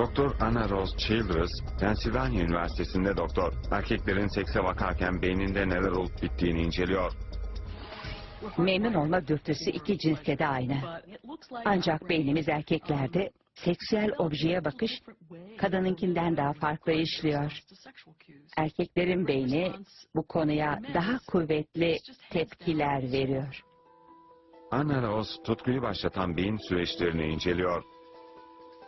Doktor Anna Rose Childress, Pennsylvania Üniversitesi'nde doktor. Erkeklerin sekse bakarken beyninde neler olup bittiğini inceliyor. Memnun olma dürtüsü iki cinste de aynı. Ancak beynimiz erkeklerde seksüel objeye bakış kadınınkinden daha farklı işliyor. Erkeklerin beyni bu konuya daha kuvvetli tepkiler veriyor. Anna Rose tutkuyu başlatan beyin süreçlerini inceliyor.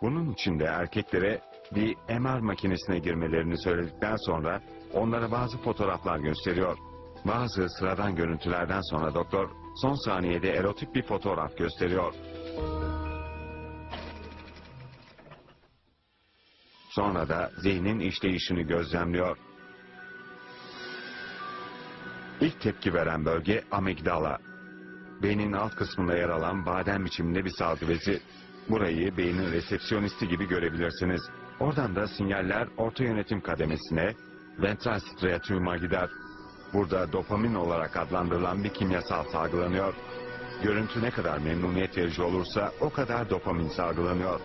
Bunun için de erkeklere bir MR makinesine girmelerini söyledikten sonra onlara bazı fotoğraflar gösteriyor. Bazı sıradan görüntülerden sonra doktor son saniyede erotik bir fotoğraf gösteriyor. Sonra da zihnin işleyişini gözlemliyor. İlk tepki veren bölge amigdala. Beynin alt kısmında yer alan badem biçiminde bir salgı bezi. Burayı beynin resepsiyonisti gibi görebilirsiniz. Oradan da sinyaller orta yönetim kademesine, ventral striatum'a gider. Burada dopamin olarak adlandırılan bir kimyasal salgılanıyor. Görüntü ne kadar memnuniyet verici olursa o kadar dopamin salgılanıyor.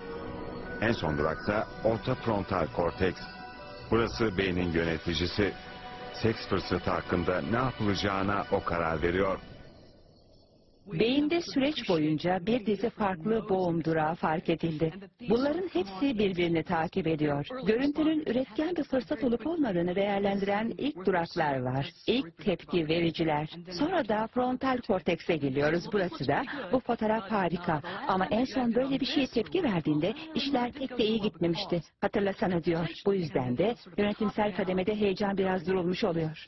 En son duraksa orta frontal korteks. Burası beynin yöneticisi. Seks fırsatı hakkında ne yapılacağına o karar veriyor. Beyinde süreç boyunca bir dizi farklı boğum durağı fark edildi. Bunların hepsi birbirini takip ediyor. Görüntünün üretken bir fırsat olup olmadığını değerlendiren ilk duraklar var. İlk tepki vericiler. Sonra da frontal kortekse geliyoruz. Burası da bu fotoğraf harika. Ama en son böyle bir şeye tepki verdiğinde işler pek de iyi gitmemişti. Hatırlasana diyor. Bu yüzden de yönetimsel kademede heyecan biraz durulmuş oluyor.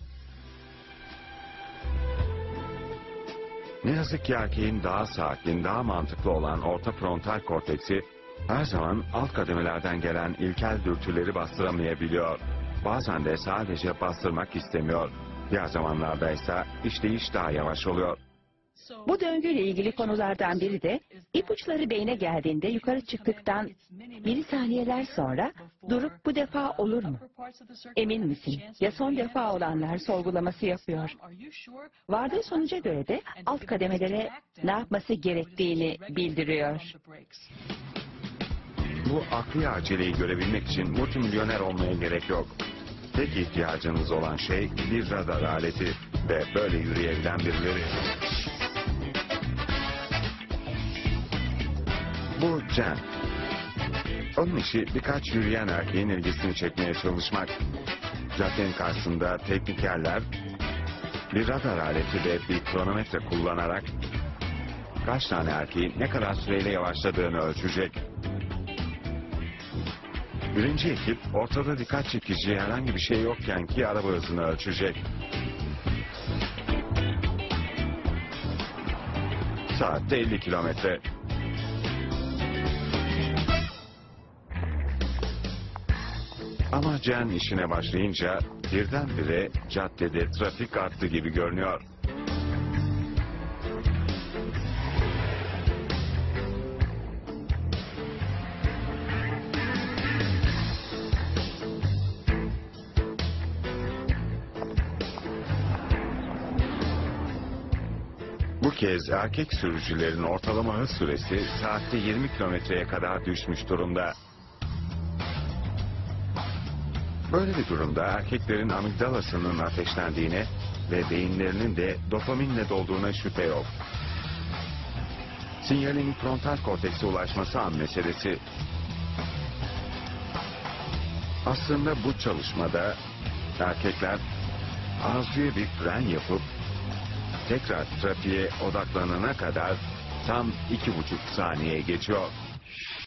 Ne yazık ki erkeğin daha sakin, daha mantıklı olan orta frontal korteksi her zaman alt kademelerden gelen ilkel dürtüleri bastıramayabiliyor. Bazen de sadece bastırmak istemiyor. Diğer zamanlarda ise işleyiş daha yavaş oluyor. Bu döngüyle ilgili konulardan biri de ipuçları beyne geldiğinde yukarı çıktıktan milisaniyeler sonra durup bu defa olur mu? Emin misin? Ya son defa olanlar sorgulaması yapıyor. Vardığı sonuca göre de alt kademelere ne yapması gerektiğini bildiriyor. Bu akli aceleyi görebilmek için multimilyoner olmaya gerek yok. Tek ihtiyacınız olan şey bir radar aleti ve böyle yürüyebilen birileri. Bu Jen. Onun işi birkaç yürüyen erkeğin ilgisini çekmeye çalışmak. Caddenin karşısında teknikerler bir radar aleti ve bir kronometre kullanarak kaç tane erkeğin ne kadar süreyle yavaşladığını ölçecek. Birinci ekip ortada dikkat çekici herhangi bir şey yokken ki araba hızını ölçecek. Saatte 50 kilometre. Ama Can işine başlayınca birdenbire caddede trafik arttı gibi görünüyor. Bu kez erkek sürücülerin ortalama hız süresi saatte 20 kilometreye kadar düşmüş durumda. Böyle bir durumda erkeklerin amigdalasının ateşlendiğine ve beyinlerinin de dopaminle dolduğuna şüphe yok. Sinyalin frontal kortekse ulaşması an meselesi. Aslında bu çalışmada erkekler arzuya bir fren yapıp tekrar trafiğe odaklanana kadar tam iki buçuk saniye geçiyor.